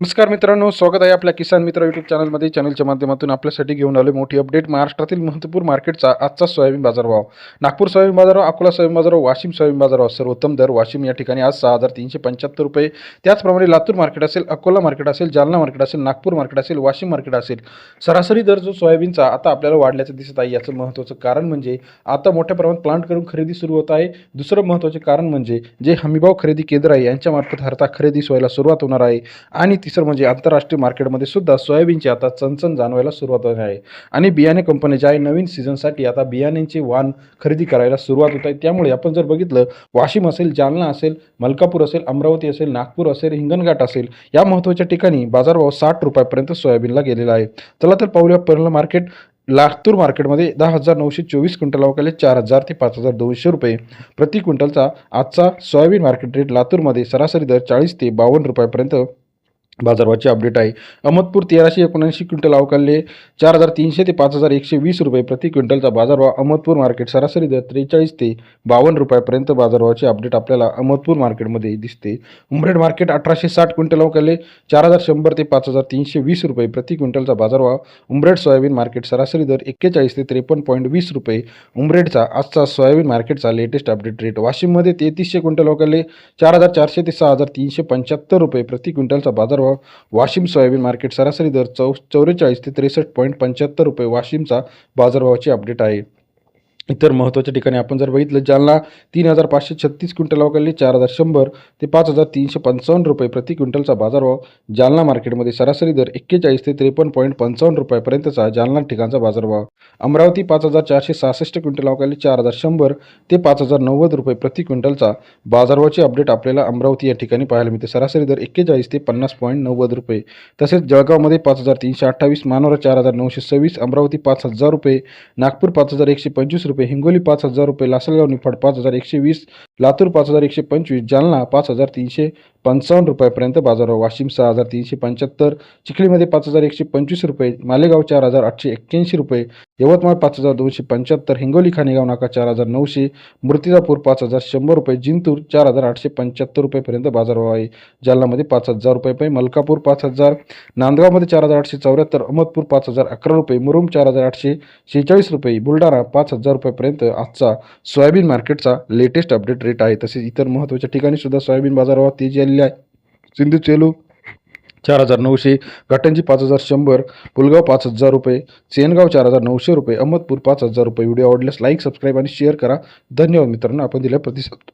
नमस्कार मित्रांनो स्वागत आहे आपल्या किसान मित्र यूट्यूब चॅनलमध्ये चॅनलच्या माध्यमातून आपल्यासाठी घेऊन आलो मोठी अपडेट महाराष्ट्रातील महत्त्वपूर्ण मार्केटचा आजचा सोयाबीन बाजारभाव. नागपूर सोयाबीन बाजारभाव अकोला सोयाबीन बाजारभाव वाशिम सोयाबीन बाजारभाव सर्वोत्तम दर वाशिम या ठिकाणी आज सहा हजार तीनशे पंच्याहत्तर रुपये. त्याचप्रमाणे लातूर मार्केट असेल अकोला मार्केट असेल जालना मार्केट असेल नागपूर मार्केट असेल वाशिम मार्केट असेल. सरासरी दर जो सोयाबीनचा आता आपल्याला वाढल्याचं दिसत आहे याचं महत्त्वाचं कारण म्हणजे आता मोठ्या प्रमाणात प्लांट करून खरेदी सुरू होत आहे. दुसरं महत्त्वाचे कारण म्हणजे जे हमीभाव खरेदी केंद्र आहे यांच्यामार्फत हरता खरेदी सोयला सुरुवात होणार आहे. आणि तिसरं म्हणजे आंतरराष्ट्रीय मार्केटमध्ये सुद्धा सोयाबीनची आता चणचण जाणवायला सुरुवात होत आहे. आणि बियाणे कंपनी ज्या आहे नवीन सीझनसाठी आता बियाण्यांचे वाण खरेदी करायला सुरुवात होत आहे. त्यामुळे आपण जर बघितलं वाशिम असेल जालना असेल मलकापूर असेल अमरावती असेल नागपूर असेल हिंगणघाट असेल या महत्त्वाच्या ठिकाणी बाजारभाव साठ रुपयापर्यंत सोयाबीनला गेलेला आहे. चला तर पाहूया पहिलं मार्केट. लातूर मार्केटमध्ये दहा हजार नऊशे चोवीस क्विंटल अवकाले चार हजार ते पाच हजार दोनशे रुपये. प्रति क्विंटलचा आजचा सोयाबीन मार्केट रेट लातूरमध्ये सरासरी दर चाळीस ते बावन्न रुपयापर्यंत बाजारभावाची अपडेट आहे. अहमदपूर तेराशे एकोणऐंशी क्विंटल अवकालले चार हजार तीनशे ते पाच हजार एकशे वीस रुपये प्रति क्विंटलचा बाजारभाव अहमदपूर मार्केट सरासरी दर त्रेचाळीस ते बावन्न रुपयापर्यंत बाजारभावाची अपडेट आपल्याला अहमदपूर मार्केटमध्ये दिसते. उमरेड मार्केट अठराशे साठ क्विंटल अवकालले चार हजार शंभर ते पाच हजार तीनशे वीस रुपये प्रति क्विंटलचा बाजारभाव उमरेड सोयाबीन मार्केट सरासरी दर एक्केचाळीस ते त्रेपन्न पॉईंट वीस रुपये उमरेडचा आजचा सोयाबीन मार्केटचा लेटेस्ट अपडेट रेट वाशिममध्ये तेहतीसशे क्विंटल अवकालले चार हजार चारशे ते सहा हजार तीनशे पंच्याहत्तर रुपये प्रति क्विंटलचा बाजारभाव वाशिम सोयाबीन मार्केट सरासरी दर चौ चौवेचाळीस ते त्रेसष्ट पॉईंट पंच्याहत्तर रुपये वाशिमचा बाजारभावाची अपडेट आहे. इतर महत्त्वाच्या ठिकाणी आपण जर बघितलं जालना तीन हजार पाचशे छत्तीस क्विंटल अवकाळले चार हजार शंभर ते पाच हजार तीनशे पंचावन्न रुपये प्रति क्विंटलचा बाजारभाव. जालना मार्केटमध्ये सरासरी दर एक्केचाळीस ते त्रेपन्न पॉईंट पंचावन्न रुपयापर्यंतचा जालना ठिकाणचा बाजारभाव. अमरावती पाच हजार चारशे सहासष्ट क्विंटल अवकाळले चार हजार शंभर ते पाच हजार नव्वद रुपये प्रति क्विंटलचा बाजारभावाची अपडेट आपल्याला अमरावती या ठिकाणी पाहायला मिळते. सरासरी दर एक्केचाळीस ते पन्नास पॉईंट नव्वद रुपये. तसेच जळगावमध्ये पाच हजार तीनशे अठ्ठावीस मानोरा चार हजार नऊशे सव्वीस अमरावती पाच हजार रुपये नागपूर पाच हजार एकशे पंचवीस रुपये हिंगोली पाच हजार रुपये लासलगाव निफाड पाच हजार एकशे वीस लातूर पाच हजार एकशे पंचवीस जालना पाच हजार तीनशे पंचावन्न रुपयापर्यंत बाजारभाव. वाशिम सहा हजार तीनशे पंच्याहत्तर चिखलीमध्ये पाच हजार एकशे पंचवीस रुपये मालेगाव चार हजार आठशे एक्क्याऐंशी रुपये यवतमाळ पाच हजार दोनशे पंच्याहत्तर हिंगोली खानेगाव नाका चार हजार नऊशे मूर्तिजापूर पाच हजार शंभर रुपये जिंतूर चार हजार आठशे पंच्याहत्तर रुपयेपर्यंत बाजारभाव आहे. जालनामध्ये पाच हजार रुपये मलकापूर पाच हजार नांदगावमध्ये चार हजार आठशे चौऱ्याहत्तर अहमदपूर पाच हजार अकरा रुपये मुरुम चार हजार आठशे शेहेचाळीस रुपये बुलढाणा पाच हजार रुपयेपर्यंत आजचा सोयाबीन मार्केटचा लेटेस्ट अपडेट रेट आहे. तसेच इतर महत्त्वाच्या ठिकाणी सुद्धा सोयाबीन बाजारभाव तेजी आलेली आहे. सिंधू चेलू चार हजार नऊशे घाटंजी पाच हजार शंभर पुलगाव पाच हजार रुपये सेनगाव चार हजार नऊशे रुपये अहमदपूर पाच हजार रुपये. व्हिडिओ आवडल्यास लाईक सबस्क्राईब आणि शेअर करा. धन्यवाद मित्रांनो आपण दिल्या प्रतिसाद.